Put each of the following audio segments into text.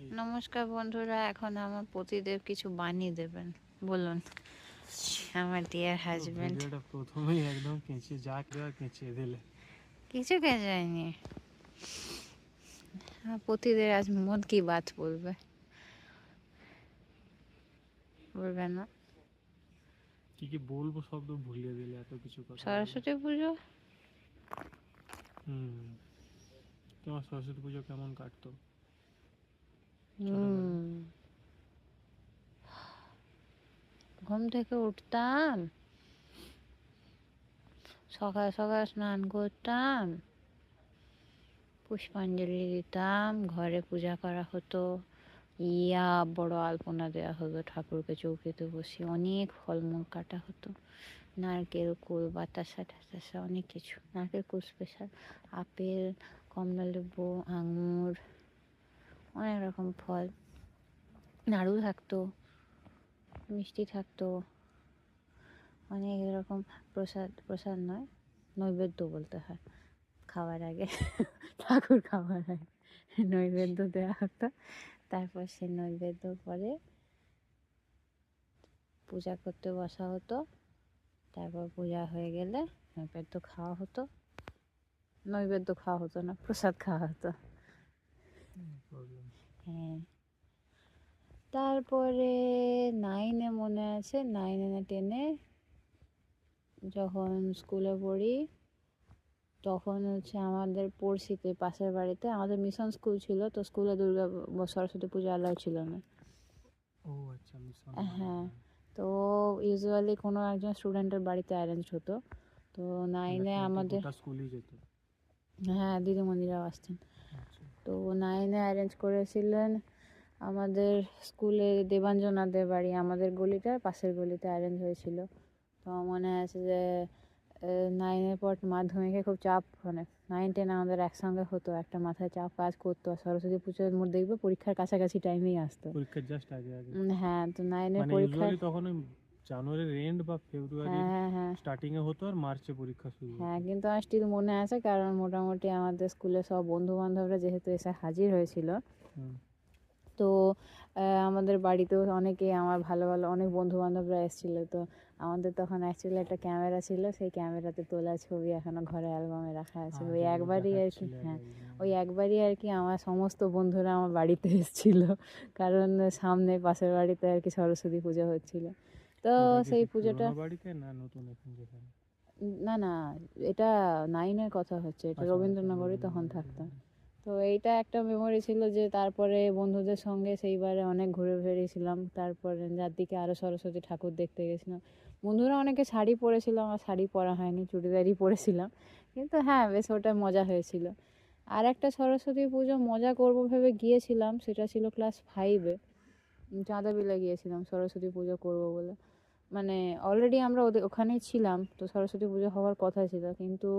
নমস্কার বন্ধুরা এখন আমার পতিদেব কিছু বানিয়ে দেবেন। বলুন আমার ডিয়ার হাজবেন্ড প্রথমেই একদম কেঁচে যা দেওয়া কেঁচে দিলে। কিছু কে যায়নি। আমার পতিদেব আজ মন কি বাত বলবে? বলবে না। কি কি বলব সব তো ভুলিয়ে দিলে এত কিছু কথা সরস্বতী পুজো? হুম। তোমার সরস্বতী পুজো কেমন কাটতো। ঘুম থেকে উঠতাম, সকাল সকাল স্নান করতাম, পুষ্পাঞ্জলি দিতাম, ঘরে পূজা করা হতো। ইয়া, বড় আলপনা দেওয়া হতো, ঠাকুরকে চৌকিতে বসে অনেক ফলমূল কাটা হতো। নারকেল, কুল, বাতাসা টাতাসা অনেক কিছু। নারকেল, কুল, স্পেশাল আপেল কমলা লেবু আঙুর অনেক রকম ফল। নাড়ু থাকতো, মিষ্টি থাকতো, অনেক রকম প্রসাদ প্রসাদ নয়, নৈবেদ্য বলতে হয়। খাওয়ার আগে, ঠাকুর খাওয়ার আগে নৈবেদ্য দেওয়া হতো। তারপর সে নৈবেদ্য পরে পূজা করতে বসা হতো। তারপর পূজা হয়ে গেলে নৈবেদ্য খাওয়া হতো। নৈবেদ্য খাওয়া হতো না, প্রসাদ খাওয়া হতো। হ্যাঁ। তারপরে নাইনে মনে আছে নাইনে না টেনে যখন স্কুলে পড়ি তখন হচ্ছে আমাদের পড়শিতে পাশের বাড়িতে আমাদের মিশন স্কুল ছিল তো স্কুলে দুর্গা সরস্বতী পুজো অ্যালাউ ছিল না। আচ্ছা হ্যাঁ। তো ইউজুয়ালি কোনো একজন স্টুডেন্টের বাড়িতে অ্যারেঞ্জ হতো। তো নাইনে আমাদের হ্যাঁ দিদিমণিরাও আসতেন। তো নাইনে অ্যারেঞ্জ করেছিলেন আমাদের স্কুলে দেবাঞ্জনাদের বাড়ি আমাদের গলিটার পাশের গলিতে অ্যারেঞ্জ হয়েছিল। তো আমার মনে আছে যে নাইনের পর মাধ্যমিকে খুব চাপ মানে নাইন টেন আমাদের একসঙ্গে হতো একটা মাথায় চাপ কাজ করতো সরস্বতী পুজোর মধ্যে দেখবে পরীক্ষার কাছাকাছি টাইমেই আসতো। পরীক্ষার জাস্ট আগে আগে। হ্যাঁ তো নাইনের পরীক্ষা তখন জানুয়ারির এন্ড বা ফেব্রুয়ারি হ্যাঁ হ্যাঁ হ্যাঁ। স্টার্টিং এ হতো আর মার্চে পরীক্ষা শুরু। হ্যাঁ কিন্তু আমার স্টিল মনে আছে কারণ মোটামুটি আমাদের স্কুলে সব বন্ধু বান্ধবরা যেহেতু এসে হাজির হয়েছিল। তো আমাদের বাড়িতেও অনেকে আমার ভালো ভালো অনেক বন্ধু বান্ধবরা এসেছিল। তো আমাদের তখন অ্যাকচুয়ালি একটা ক্যামেরা ছিল সেই ক্যামেরাতে তোলা ছবি এখনও ঘরে অ্যালবামে রাখা আছে। ওই একবারই আর কি হ্যাঁ। ওই একবারই আর কি আমার সমস্ত বন্ধুরা আমার বাড়িতে এসেছিল। কারণ সামনে পাশের বাড়িতে আর কি সরস্বতী পুজো হচ্ছিল। তো সেই পুজোটা বাড়িতে না নতুন এখন যেখানে? না না এটা নাইনের কথা হচ্ছে এটা আচ্ছা, রবীন্দ্রনগরে তখন রবীন্দ্রনগরে, থাকতাম তো এইটা একটা মেমোরি ছিল যে তারপরে বন্ধুদের সঙ্গে সেইবারে অনেক ঘুরে বেরিয়েছিলাম তারপরে যার দিকে আরও সরস্বতী ঠাকুর দেখতে গেছিলাম। বন্ধুরা অনেকে শাড়ি পরেছিল আমার শাড়ি পরা হয়নি চুড়িদারই পরেছিলাম। কিন্তু হ্যাঁ বেশ ওটা মজা হয়েছিল। আর একটা সরস্বতী পুজো মজা করব ভেবে গিয়েছিলাম সেটা ছিল ক্লাস ফাইভে চাঁদা বিলে গিয়েছিলাম, সরস্বতী পুজো করব বলে। মানে অলরেডি আমরা ওদের ওখানেই ছিলাম, তো সরস্বতী পুজো হওয়ার কথা ছিল, কিন্তু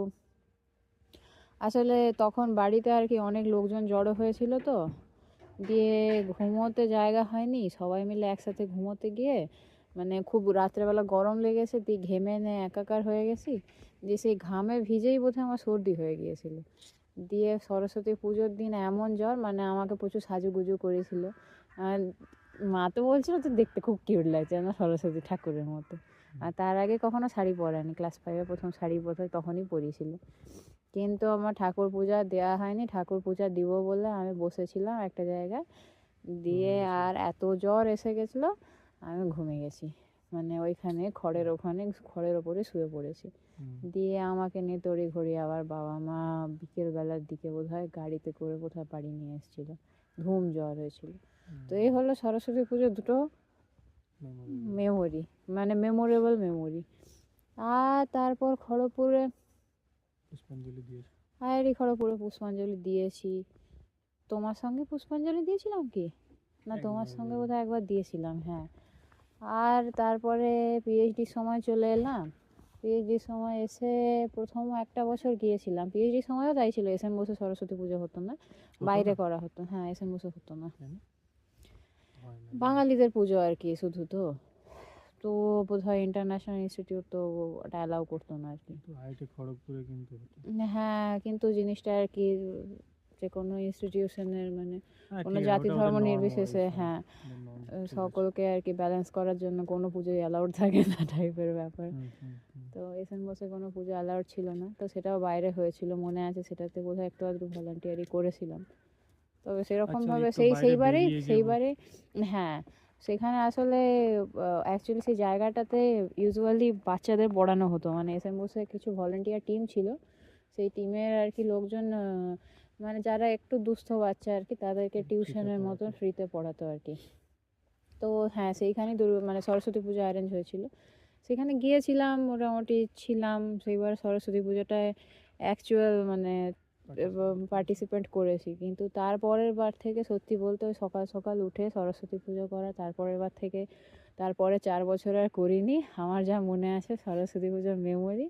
আসলে তখন বাড়িতে আর কি অনেক লোকজন জড়ো হয়েছিল তো। দিয়ে ঘুমোতে জায়গা হয়নি, সবাই মিলে একসাথে ঘুমোতে গিয়ে মানে খুব রাত্রেবেলা গরম লেগেছে, দিয়ে ঘেমে নে একাকার হয়ে গেছি। দিয়ে সেই ঘামে ভিজেই বোধহয় আমার সর্দি হয়ে গিয়েছিল। দিয়ে সরস্বতী পুজোর দিন এমন জ্বর মানে আমাকে প্রচুর সাজুগুজু করেছিল। আর মা তো বলছিল তো দেখতে খুব কিউট লাগছে আমার সরস্বতী ঠাকুরের মতো। আর তার আগে কখনো শাড়ি পরানি ক্লাস ফাইভে প্রথম শাড়ি পরে তখনই পরিয়েছিল। কিন্তু আমার ঠাকুর পূজা দেওয়া হয়নি ঠাকুর পূজা দিব বলে আমি বসেছিলাম একটা জায়গায়। দিয়ে আর এত জ্বর এসে গেছিল আমি ঘুমে গেছি। মানে ওইখানে খড়ের ওখানে খড়ের ওপরে শুয়ে পড়েছি। দিয়ে আমাকে নিয়ে তড়ি ঘড়ি আবার বাবা মা বিকেলবেলার দিকে বোধহয় গাড়িতে করে কোথাও বাড়ি নিয়ে এসেছিল। ধুম জ্বর হয়েছিল। তো এই হলো সরস্বতী পুজো দুটো। মেমোরি মানে মেমোরেবল মেমোরি আর তারপর খড়গপুরে পুষ্পাঞ্জলি দিয়েছে। আয়ারি খড়গপুরে পুষ্পাঞ্জলি দিয়েছি। তোমার সঙ্গে পুষ্পাঞ্জলি দিয়েছিলাম কি? না তোমার সঙ্গে বোধহয়। একবার দিয়েছিলাম হ্যাঁ। আর তারপরে পিএইচডির সময় চলে এলাম। পিএইচডির সময় এসে প্রথম একটা বছর গিয়েছিলাম। পিএইচডির সময়ও তাই ছিল এস এম বসে সরস্বতী পুজো হতো না বাইরে করা হতো হ্যাঁ এস এম বসে হতো না। বাঙালিদের পুজো আর কি শুধু তো। তো বোধহয় ইন্টারন্যাশনাল ইনস্টিটিউট তো ওটা অ্যালাউ করতো না আর কি। কিন্তু খড়গপুরে কিন্তু হ্যাঁ কিন্তু জিনিসটা আর কি যে কোনো ইনস্টিটিউশনের মানে হ্যাঁ, কোনো জাতি ধর্ম নির্বিশেষে হ্যাঁ। সকলকে আর কি ব্যালেন্স করার জন্য কোনো পুজোই অ্যালাউড থাকে না টাইপের ব্যাপার। তো এস বসে কোনো পুজো অ্যালাউড ছিল না। তো সেটাও বাইরে হয়েছিল মনে আছে সেটাতে বোধহয় একটু আধটু ভলান্টিয়ারি করেছিলাম। তবে সেরকম ভাবে একটু সেই সেইবারেই সেইবারে হ্যাঁ সেখানে আসলে অ্যাকচুয়ালি সেই জায়গাটাতে ইউজুয়ালি বাচ্চাদের পড়ানো হতো। মানে এস এন বোসে কিছু ভলেন্টিয়ার টিম ছিল। সেই টিমের আর কি লোকজন মানে যারা একটু দুস্থ বাচ্চা আর কি তাদেরকে টিউশনের মতো পড়াতো। ফ্রিতে পড়াতো আর কি তো হ্যাঁ সেইখানেই দুর্গা মানে সরস্বতী পুজো অ্যারেঞ্জ হয়েছিল। সেখানে গিয়েছিলাম মোটামুটি ছিলাম। সেইবার সরস্বতী পুজোটায় অ্যাকচুয়াল মানে পার্টিসিপেট করেছি। কিন্তু তারপরের বার থেকে সত্যি বলতে ওই সকাল সকাল উঠে সরস্বতী পুজো করা তারপরের বার থেকে তারপরে চার বছর আর করিনি। আমার যা মনে আছে সরস্বতী পুজোর মেমোরি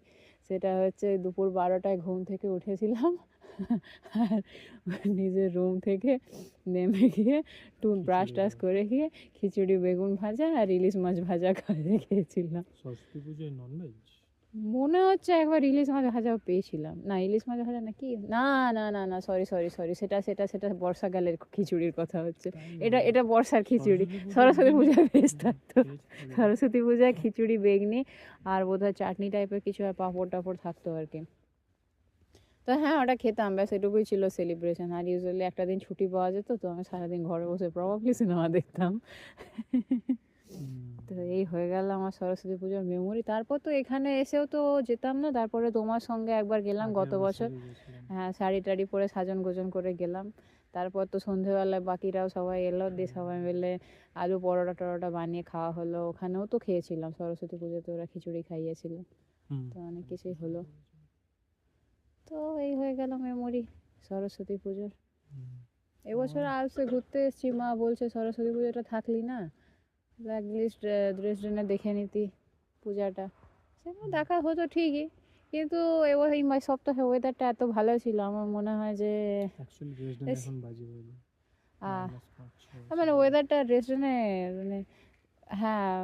সেটা হচ্ছে দুপুর বারোটায় ঘুম থেকে উঠেছিলাম। আর নিজের রুম থেকে নেমে গিয়ে টু ব্রাশ টাশ করে গিয়ে খিচুড়ি বেগুন ভাজা আর ইলিশ মাছ ভাজা খাইয়ে খেয়েছিলাম। সরস্বতী পুজোয় ননভেজ মনে হচ্ছে একবার ইলিশ মাছ ভাজাও পেয়েছিলাম। না ইলিশ মাছ ভাজা না কি না না না না সরি সরি সরি সেটা সেটা সেটা বর্ষাকালের খিচুড়ির কথা হচ্ছে। এটা এটা বর্ষার খিচুড়ি। সরস্বতী পূজায় বেশ থাকতো সরস্বতী পূজায় খিচুড়ি বেগনি আর বোধহয় চাটনি টাইপের কিছু আর পাঁপড় টাপড় থাকতো আর কি। তো হ্যাঁ ওটা খেতাম ব্যাস এটুকুই ছিল সেলিব্রেশন আর ইউজুয়ালি একটা দিন ছুটি পাওয়া যেত তো আমি সারাদিন ঘরে বসে প্রবাবলি সিনেমা দেখতাম। তো এই হয়ে গেল আমার সরস্বতী পুজোর মেমোরি তারপর তো এখানে এসেও তো যেতাম না তারপরে তোমার সঙ্গে একবার গেলাম গত বছর। হ্যাঁ শাড়ি টাড়ি পরে সাজন গোজন করে গেলাম। তারপর তো সন্ধেবেলায় বাকিরাও সবাই এলো দিয়ে সবাই মিলে আলু পরোটা টরোটা বানিয়ে খাওয়া হলো। ওখানেও তো খেয়েছিলাম সরস্বতী পুজোতে ওরা খিচুড়ি খাইয়েছিল। তো অনেক কিছুই হলো। তো এই হয়ে গেল মেমোরি সরস্বতী পুজোর। এবছর আলসে ঘুরতে এসেছি মা বলছে সরস্বতী পুজোটা থাকলি না। লিস্ট ড্রেস দেখে নিতি পূজাটা। সেগুলো দেখা হতো ঠিকই কিন্তু এবার এই সপ্তাহে ওয়েদারটা এত ভালো ছিল আমার মনে হয় যে মানে ওয়েদারটা রেস্টুরেন্টে মানে হ্যাঁ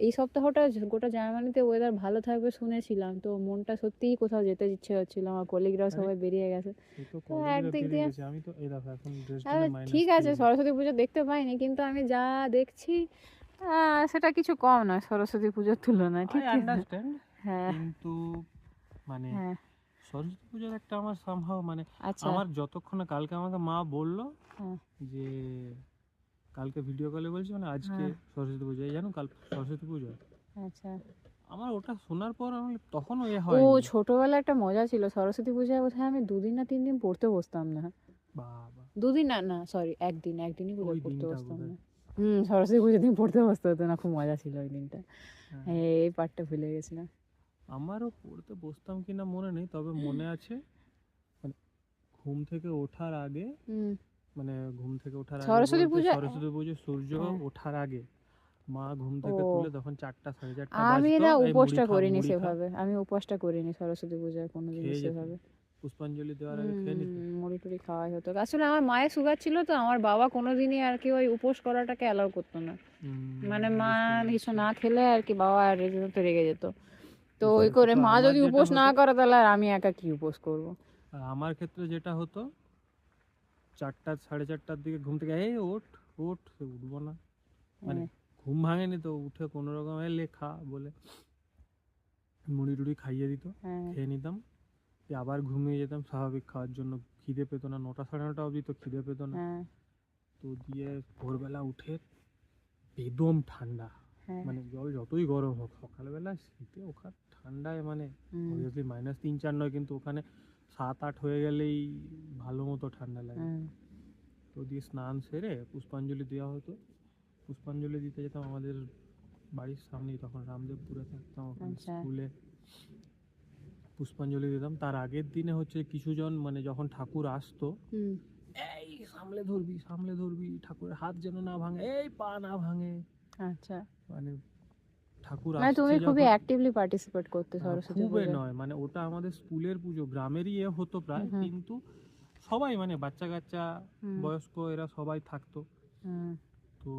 এই সপ্তাহটা গোটা জার্মানিতে ওয়েদার ভালো থাকবে শুনেছিলাম। তো মনটা সত্যিই কোথাও যেতে ইচ্ছে হচ্ছিল আমার কলিগরাও সবাই বেরিয়ে গেছে। তো একদিক দিয়ে- আমি তো এই দেখো এখন আরে ঠিক আছে সরস্বতী পুজো দেখতে পাইনি কিন্তু আমি যা দেখছি সেটা কিছু কম নয় সরস্বতী পুজোর তুলনায় ঠিক আছে আন্ডারস্ট্যান্ড হ্যাঁ। কিন্তু মানে হ্যাঁ। সরস্বতী পুজোর একটা আমার সামহাও মানে আচ্ছা। আমার যতক্ষণ কালকে আমাকে মা বলল হ্যাঁ। যে কালকে ভিডিও কলে বলছি মানে আজকে হ্যাঁ। সরস্বতী পুজো জানো কাল সরস্বতী পুজো। আচ্ছা। আমার ওটা শোনার পর আমি তখন এ ও হয় ছোটবেলায় একটা মজা ছিল সরস্বতী পূজায় বোধহয় আমি দুদিন না তিন দিন পড়তে বসতাম না। বাবা। দুদিন না না সরি একদিন একদিনই পুজো ওই পড়তে বসতাম না। হুম সরস্বতী পুজোর দিন পড়তে বসতে হতো না খুব মজা ছিল ওই দিনটা। হ্যাঁ। এই পার্টটা ভুলে গেছিলাম। আমারও পড়তে বসতাম কিনা মনে নেই তবে মনে আছে মানে ঘুম থেকে ওঠার আগে হুম। মানে ঘুম থেকে ওঠার আগে সরস্বতী পূজা- সরস্বতী পুজো সূর্য হ্যাঁ। ওঠার আগে। মা ঘুম থেকে তুলে তখন চারটা সাড়ে চারটা আমি না উপোসটা করিনি সেভাবে। আমি উপোসটা করিনি সরস্বতী পূজায় কোনোদিন খেয়ে যেতে। সেভাবে। পুষ্পাঞ্জলি দেওয়ার আগে খেয়ে নিতে। মুড়ি টুড়ি খাওয়াই হতো। আসলে আমার মায়ের সুগার ছিল তো আমার বাবা কোনোদিনই আর কি ওই উপোস করাটাকে অ্যালাউ করতো না। মানে মা কিছু না খেলে আর কি বাবা আর রেগে যেত। তো ওই করে মা যদি উপোস না করে তাহলে আর আমি একা কি উপোস করব? আমার ক্ষেত্রে যেটা হতো চারটা সাড়ে চারটার দিকে ঘুম থেকে এই ওঠ ওঠ উঠবো না। মানে ঘুম ভাঙেনি তো উঠে কোনো রকম লেখা বলে মুড়ি টুড়ি খাইয়ে দিত হ্যাঁ। খেয়ে নিতাম। আবার ঘুমিয়ে যেতাম স্বাভাবিক খাওয়ার জন্য খিদে পেতো না নটা সাড়ে নটা অবধি তো খিদে পেতো না। হ্যাঁ। তো দিয়ে ভোরবেলা উঠে বেদম ঠান্ডা হ্যাঁ। মানে জল যতই গরম হোক সকালবেলা শীতে ওখানে ঠান্ডায় মানে অবভিয়াসলি মাইনাস তিন চার নয় কিন্তু ওখানে সাত আট হয়ে গেলেই ভালো মতো ঠান্ডা লাগে। তো দিয়ে স্নান সেরে পুষ্পাঞ্জলি দেওয়া হতো। পুষ্পাঞ্জলি দিতে যেতাম আমাদের বাড়ির সামনেই তখন রামদেবপুরে থাকতাম ওখানে আচ্ছা। স্কুলে পুষ্পাঞ্জলি দিতাম। তার আগের দিনে হচ্ছে কিছুজন মানে যখন ঠাকুর আসতো এই সামলে ধরবি সামলে ধরবি ঠাকুরের হাত যেন না ভাঙে এই পা না ভাঙে। আচ্ছা। মানে ঠাকুর মানে তুমি খুবই অ্যাক্টিভলি পার্টিসিপেট করতে সরস্বতী খুবই নয় মানে ওটা আমাদের স্কুলের পুজো গ্রামেরই এ হতো প্রায় কিন্তু সবাই মানে বাচ্চা কাচ্চা বয়স্ক এরা সবাই থাকতো। তো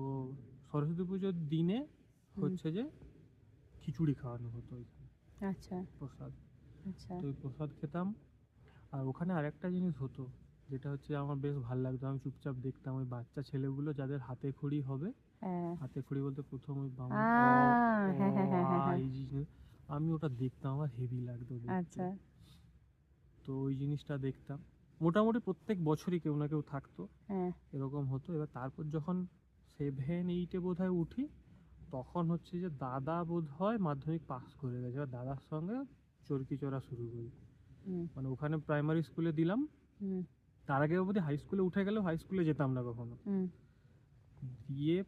সরস্বতী পুজোর দিনে হচ্ছে যে খিচুড়ি খাওয়ানো হতো আচ্ছা। প্রসাদ। আচ্ছা। তো প্রসাদ খেতাম। আর ওখানে আরেকটা জিনিস হতো যেটা হচ্ছে আমার বেশ ভালো লাগতো। আমি চুপচাপ দেখতাম ওই বাচ্চা ছেলেগুলো যাদের হাতে খড়ি হবে। হ্যাঁ। হাতে খড়ি বলতে প্রথম ওই বাম হ্যাঁ, হ্যাঁ, আমি ওটা দেখতাম আমার হেভি লাগতো। আচ্ছা। তো ওই জিনিসটা দেখতাম। মোটামুটি প্রত্যেক বছরই কেউ না কেউ থাকতো। এরকম হতো। এবার তারপর যখন সেভেন এইটে বোধ হয় উঠি তখন হচ্ছে যে দাদা বোধ হয় মাধ্যমিক পাস করে গেছে। এবার দাদার সঙ্গে চরকি চড়া শুরু করি। মানে ওখানে প্রাইমারি স্কুলে দিলাম। তার আগে অবধি হাই স্কুলে উঠে গেলেও হাই স্কুলে যেতাম না কখনো। দিয়ে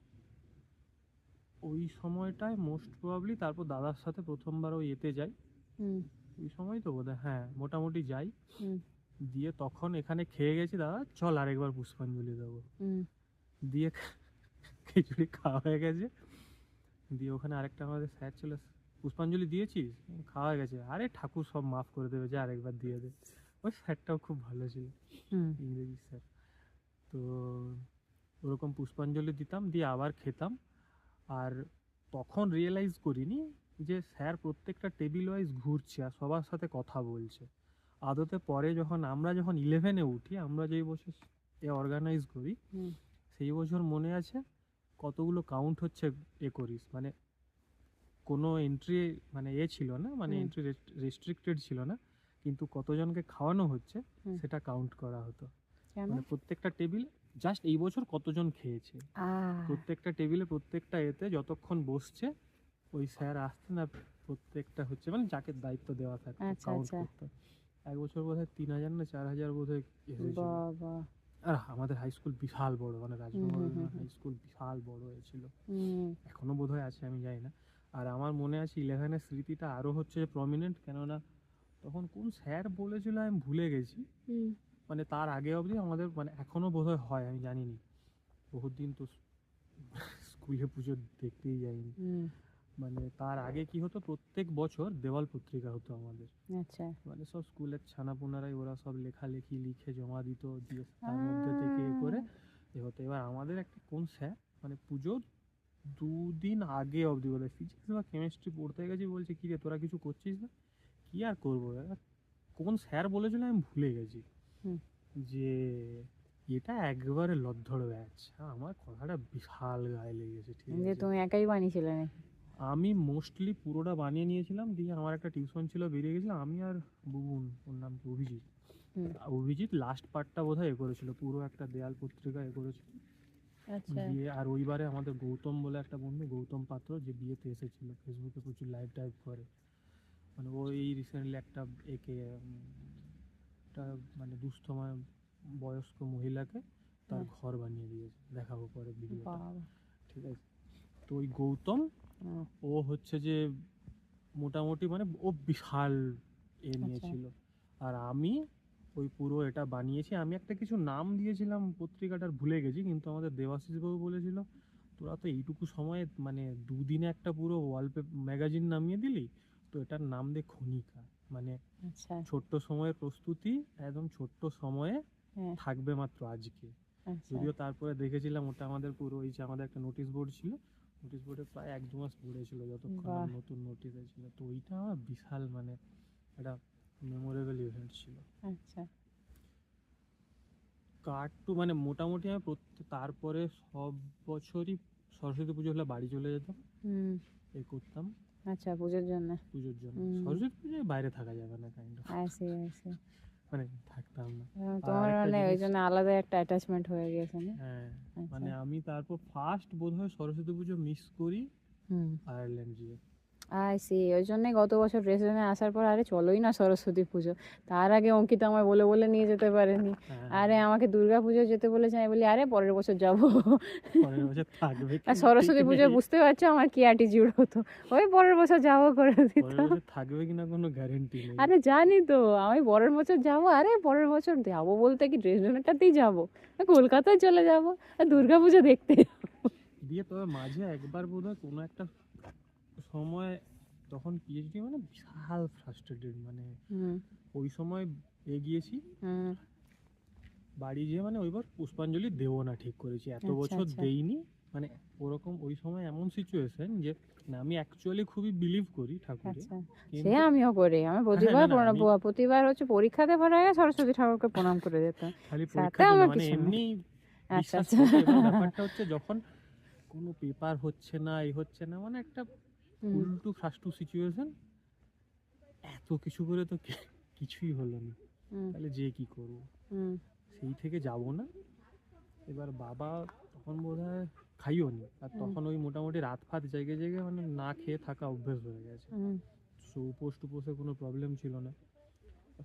ওই সময়টায় মোস্ট প্রবাবলি তারপর দাদার সাথে প্রথমবার ওই এতে যাই। ওই সময় তো বোধ হ্যাঁ মোটামুটি যাই। হুম। দিয়ে তখন এখানে খেয়ে গেছি দাদা চল আরেকবার পুষ্পাঞ্জলি দেবো। দিয়ে খিচুড়ি খাওয়া হয়ে গেছে। দিয়ে ওখানে আরেকটা আমাদের স্যার ছিল পুষ্পাঞ্জলি দিয়েছিস? খাওয়া হয়ে গেছে। আরে ঠাকুর সব মাফ করে দেবে যে আরেকবার দিয়ে দে। ওই স্যারটাও খুব ভালো ছিল হুম। ইংরেজি স্যার। তো ওরকম পুষ্পাঞ্জলি দিতাম দিয়ে আবার খেতাম। আর তখন রিয়েলাইজ করিনি যে স্যার প্রত্যেকটা টেবিল ওয়াইজ ঘুরছে আর সবার সাথে কথা বলছে। আদতে পরে যখন আমরা যখন ইলেভেনে উঠি আমরা যেই বছর এ অর্গানাইজ করি সেই বছর মনে আছে কতগুলো কাউন্ট হচ্ছে এ করিস? মানে কোনো এন্ট্রি মানে এ ছিল না মানে। এন্ট্রি রেস্ট্রিক্টেড ছিল না। কিন্তু কতজনকে খাওয়ানো হচ্ছে সেটা কাউন্ট করা হতো। মানে প্রত্যেকটা টেবিল জাস্ট এই বছর কতজন খেয়েছে? প্রত্যেকটা টেবিলে প্রত্যেকটা এতে যতক্ষণ বসছে ওই স্যার আসতেন আর প্রত্যেকটা হচ্ছে মানে যাকে দায়িত্ব দেওয়া আচ্ছা, কাউন্ট আচ্ছা। করতো। এক বছর বোধহয় তিন হাজার না চার হাজার বোধহয় আর আমাদের হাই স্কুল বিশাল বড় মানে রাজনগর হুম, হাই স্কুল বিশাল বড় হয়েছিল। এখনও বোধহয় আছে আমি জানি না। আর আমার মনে আছে ইলেভেনের স্মৃতিটা আরও হচ্ছে প্রমিনেন্ট কেননা তখন কোন স্যার বলেছিল আমি ভুলে গেছি। মানে তার আগে অবধি আমাদের মানে এখনও বোধহয় হয় আমি জানি নি বহুত দিন তো স্কুলে পুজো দেখতেই যাইনি। মানে তার আগে কি হতো প্রত্যেক বছর দেওয়াল পত্রিকা হতো আমাদের। আচ্ছা। মানে সব স্কুলের ছানাপোনারাই ওরা সব লেখালেখি লিখে জমা দিত দিয়ে তার মধ্যে থেকে করে। এ হতো। এবার আমাদের একটা কোন স্যার মানে পুজোর দুদিন আগে অবধি বলে ফিজিক্স বা কেমিস্ট্রি পড়তে গেছি বলছে কি রে তোরা কিছু করছিস না? কি আর করব? কোন স্যার বলেছিল আমি ভুলে গেছি। যে এটা একবারে লদ্ধড় ব্যাচ। আমার কথাটা বিশাল গায়ে লেগেছে ঠিক আছে? তুমি একাই বানিয়েছিলে নাকি? আমি মোস্টলি পুরোটা বানিয়ে নিয়েছিলাম দিয়ে আমার একটা টিউশন ছিল বেরিয়ে গেছিলাম। আমি আর বুবুন ওর নাম কি অভিজিৎ। অভিজিৎ লাস্ট পার্টটা বোধহয় এ করেছিল পুরো একটা দেয়াল পত্রিকা এ করেছিল। আচ্ছা। দিয়ে আর ওইবারে আমাদের গৌতম বলে একটা বন্ধু গৌতম পাত্র যে বিয়েতে এসেছিল ফেসবুকে প্রচুর লাইভ টাইভ করে। মানে ও এই রিসেন্টলি একটা একে একটা মানে দুস্থময় বয়স্ক মহিলাকে তার হ্যাঁ। ঘর বানিয়ে দিয়েছে। দেখাবো পরে ভিডিওটা। ঠিক আছে। তো ওই গৌতম ও হচ্ছে যে মোটামুটি মানে ও বিশাল এ আচ্ছা। নিয়েছিল আর আমি ওই পুরো এটা বানিয়েছি। আমি একটা কিছু নাম দিয়েছিলাম পত্রিকাটার ভুলে গেছি কিন্তু আমাদের দেবাশিস বাবু বলেছিল তোরা তো এইটুকু সময়ে মানে দুদিনে একটা পুরো ওয়ালপেপার ম্যাগাজিন নামিয়ে দিলি তো এটার নাম দে খনিকা। মানে আচ্ছা। ছোট্ট সময়ের প্রস্তুতি একদম ছোট্ট সময়ে হ্যাঁ। থাকবে মাত্র আজকে। আচ্ছা। যদিও তারপরে দেখেছিলাম ওটা আমাদের পুরো ওই যে আমাদের একটা নোটিশ বোর্ড ছিল। নোটিশ বোর্ডে প্রায় এক দু মাস পড়েছিল যতক্ষণ বাহ। নতুন নোটিশ ছিল। তো ওইটা আমার বিশাল মানে একটা মেমোরেবল ইভেন্ট ছিল। আচ্ছা। কার্ড টু মানে মোটামুটি আমি প্রত্যেক তারপরে সব বছরই সরস্বতী পুজো হলে বাড়ি চলে যেতাম। হুম। এ করতাম। আচ্ছা পুজোর জন্য। পুজোর জন্য। সরস্বতী পুজোয় বাইরে থাকা যাবে না কাইন্ড অফ আইসি আইসি মানে থাকতাম না। তোমার মানে ওই জন্য আলাদা একটা অ্যাটাচমেন্ট হয়ে গেছে না? হ্যাঁ আচ্ছা। মানে আমি তারপর ফার্স্ট বোধহয় সরস্বতী পুজো মিস করি হুম। আয়ারল্যান্ড গিয়ে। আই সি ওই জন্যই গত বছর রেস্টুরেন্টে আসার পর আরে চলোই না সরস্বতী পুজো। তার আগে অঙ্কিতা আমায় বলে বলে নিয়ে যেতে পারেনি। হ্যাঁ, আরে আমাকে দুর্গা পুজো যেতে বলেছে আমি বলি আরে পরের বছর যাব। আর সরস্বতী পুজো বুঝতে পারছ আমার কি অ্যাটিটিউড হতো? ওই পরের বছর যাব করে দিত থাকবে কিনা কোনো গ্যারেন্টি নেই। আরে জানি তো আমি পরের বছর যাব আরে পরের বছর যাব বলতে কি রেস্টুরেন্টটাতেই যাব? কলকাতায় চলে যাব আর দুর্গা পুজো দেখতে দিয়ে তবে মাঝে একবার বোধহয় কোনো একটা সময় তখন পিএইচডি মানে বিশাল ফ্রাস্ট্রেটেড মানে ওই সময় এগিয়েছি। বাড়ি যেয়ে মানে ওইবার পুষ্পাঞ্জলি দেবো না ঠিক করেছি এত আচ্ছা, বছর আচ্ছা। দেইনি। মানে ওরকম ওই সময় এমন সিচুয়েশন যে না আমি অ্যাকচুয়ালি খুবই বিলিভ করি ঠাকুরে আচ্ছা। সে আমিও করি। আমি প্রতিবার না, না, প্রণাম- প্রতিবার হচ্ছে পরীক্ষাতে পড়ে আগে সরস্বতী ঠাকুরকে প্রণাম করে যেতাম। খালি পরীক্ষা মানে এমনি আচ্ছা ব্যাপারটা হচ্ছে যখন কোনো পেপার হচ্ছে না এই হচ্ছে না মানে একটা উল্টু ফাস্টু সিচুয়েশন এত কিছু করে তো কিছুই হলো না। তাহলে যে কি করব? সেই থেকে যাব না। এবার বাবা তখন বোধ হয় খাইও নি। আর তখন ওই মোটামুটি রাত ফাত জেগে জেগে মানে না খেয়ে থাকা অভ্যেস হয়ে গেছে। সো উপোস টুপোসে কোনো প্রবলেম ছিল না।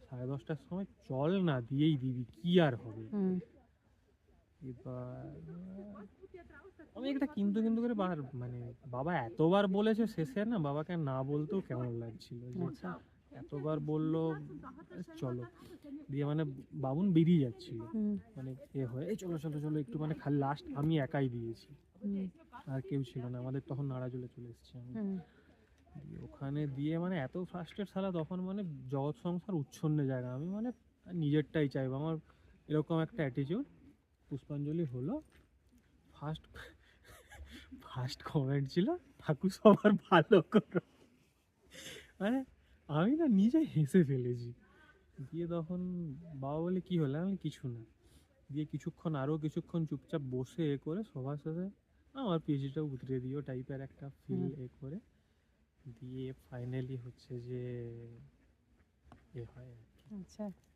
সাড়ে দশটার সময় চল না দিয়েই দিবি কি আর হবে? আমি একটা কিন্তু কিন্তু করে বার মানে বাবা এতবার বলেছে শেষে না বাবাকে না বলতেও কেমন লাগছিল আচ্ছা। এতবার বলল চলো। দিয়ে মানে বাবুন বেরিয়ে যাচ্ছিল। মানে এ হয়ে "এই চলো চলো চলো একটু মানে খালি লাস্ট আমি একাই দিয়েছি। আর কেউ ছিল না আমাদের তখন নাড়াজলে চলে এসেছি আমি হুম, ওখানে দিয়ে মানে এত ফার্স্টের সালা তখন মানে জগৎ সংসার উচ্ছন্নে জায়গা। আমি মানে নিজেরটাই চাইব আমার এরকম একটা অ্যাটিটিউড পুষ্পাঞ্জলি হলো। ফার্স্ট ফার্স্ট কমেন্ট ছিল ঠাকুর সবার ভালো করো। মানে আমি না নিজে হেসে ফেলেছি। দিয়ে তখন বাবা বলে কি হলো? আমি কিছু না। দিয়ে কিছুক্ষণ আরও কিছুক্ষণ চুপচাপ বসে এ করে সবার সাথে আমার পিএইচডিটা উতরে দিও টাইপের একটা ফিল এ করে। দিয়ে ফাইনালি হচ্ছে যে এ হয় আর কি। আচ্ছা।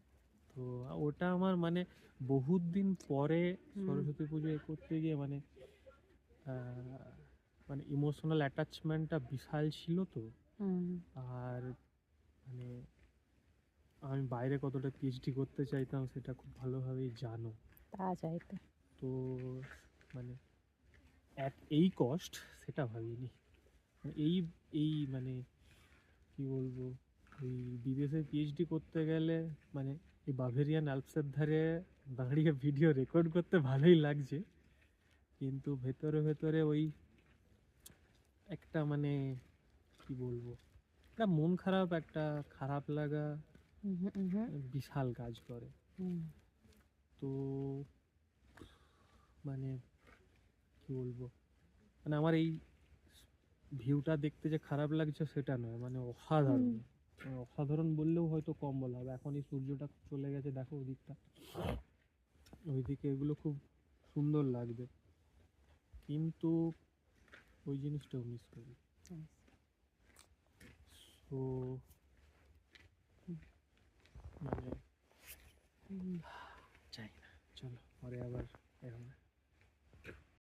তো ওটা আমার মানে বহুত দিন পরে সরস্বতী পুজো এ করতে গিয়ে মানে মানে ইমোশনাল অ্যাটাচমেন্টটা বিশাল ছিল তো। আর মানে আমি বাইরে কতটা পিএইচডি করতে চাইতাম সেটা খুব ভালোভাবেই জানো। তা চাই তো। তো মানে অ্যাট এই কস্ট সেটা ভাবিনি। মানে এই এই মানে কি বলব ওই বিদেশে পিএইচডি করতে গেলে মানে এই বাভেরিয়ান আলপসের ধারে দাঁড়িয়ে ভিডিও রেকর্ড করতে ভালোই লাগছে। কিন্তু ভেতরে ভেতরে ওই একটা মানে কি বলব? একটা মন খারাপ একটা খারাপ লাগা বিশাল কাজ করে। তো মানে কি বলব? মানে আমার এই ভিউটা দেখতে যে খারাপ লাগছে সেটা নয় মানে অসাধারণ। অসাধারণ বললেও হয়তো কম বলা হবে। এখন এই সূর্যটা চলে গেছে দেখো ওই দিকটা ওই দিকে এগুলো খুব সুন্দর লাগবে। কিন্তু ওই জিনিসটাও মিস করি। তো মানে চাই না। চলো পরে আবার এরকম।